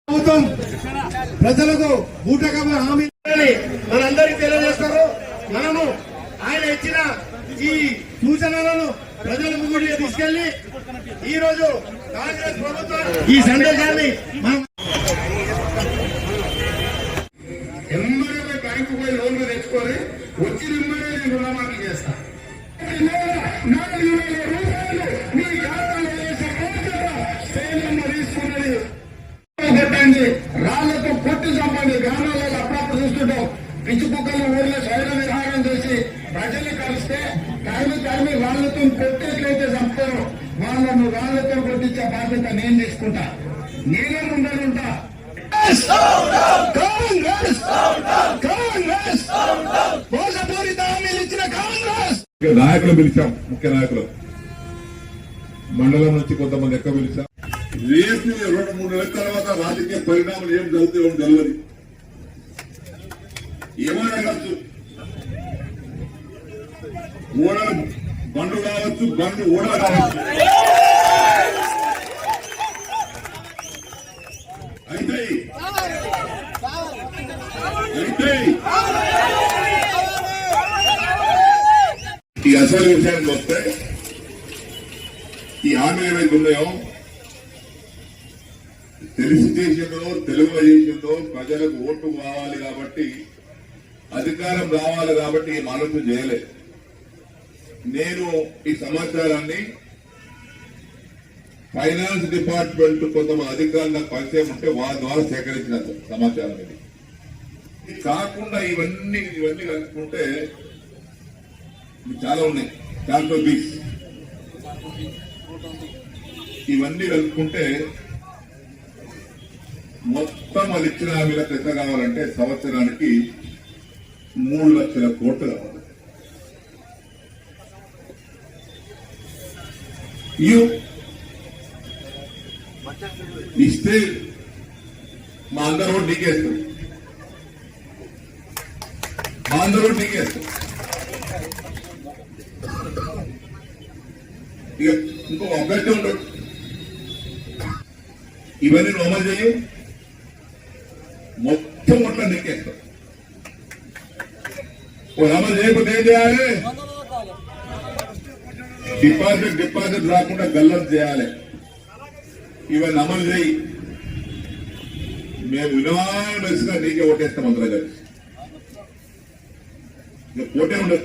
ప్రభుత్వం ప్రజలకు బూటకమ హామీ మనందరికీ తెలియజేస్తారు. మనము ఆయన ఇచ్చిన ఈ సూచనలను ప్రజల కూడా తీసుకెళ్ళి ఈ రోజు కాంగ్రెస్ ప్రభుత్వం ఈ సందేశాన్ని మనం ఎమ్మడే బ్యాంకు పోయి లోన్లు తెచ్చుకొని వచ్చి నిమ్మడే నేను రుణమాఫీ చేస్తా. రాళ్ళతో కొట్టి గ్రామాల్లో గ్రామాలలో అప్పుడప్పుడు చూస్తుంటాం. పిచ్చి కుక్కలు ఊర్లో స్వయం విహారం చేసి ప్రజల్ని కలిస్తే కార్మి కార్మి వాళ్ళతో కొట్టేట్లయితే చంపుతారు. వాళ్ళను వాళ్ళతో కొట్టించే బాధ్యత నేను తీసుకుంటా. నేనే ముందరుంటా కాంగ్రెస్! కాంగ్రెస్! మోసపూరిత హామీలు ఇచ్చిన కాంగ్రెస్! నాయకులు పిలిచాం. ముఖ్య నాయకులు. మండలం నుంచి కొంతమంది ఎక్కువ పిలిచాం. రేపు రెండు మూడు నెలల తర్వాత రాజకీయ పరిణామాలు ఏం జరుగుతాయో తెలియదు ఏమైనా కావచ్చు? ఓడలు బండ్లు కావచ్చు బండ్లు ఓడ కావచ్చు. అయితే అయితే ఈ అసలు విషయానికి వస్తే ఈ హామీలు ఏమైతే ఉన్నాయో తెలిసి చేసిందో తెలుగు చేసిందో ప్రజలకు ఓటు కావాలి కాబట్టి అధికారం రావాలి కాబట్టి ఈ ఆలోచన చేయలే నేను ఈ సమాచారాన్ని ఫైనాన్స్ డిపార్ట్మెంట్ కొంతమంది అధికారులు పరిచయం ఉంటే వారి ద్వారా సేకరించిన సమాచారం ఇది. కాకుండా ఇవన్నీ ఇవన్నీ కలుపుకుంటే చాలా ఉన్నాయి. దాంట్లో బీచ్. ఇవన్నీ కలుపుకుంటే మొత్తం అది ఇచ్చిన హామీలకు ఎంత కావాలంటే సంవత్సరానికి మూడు లక్షల కోట్లు కావాలి. ఇస్తే మా అందరూ ఓటు నీకేస్తాం. మా అందరూ ఓటు నీకేస్తాం. ఇక ఇంకో అభ్యర్థి ఉండడు ఇవన్నీ నువ్వు అమలు మొత్తం మొత్తం నెక్కేస్తావు ఓ అమలు చేయకపోతే ఏం చేయాలి? డిపాజిట్ డిపాజిట్ రాకుండా గల్లం చేయాలి. ఇవన్నీ అమలు చేయి. మేము వినాల్సిన నీకే ఓటేస్తాం అందరం కలిసి. ఇక ఉండదు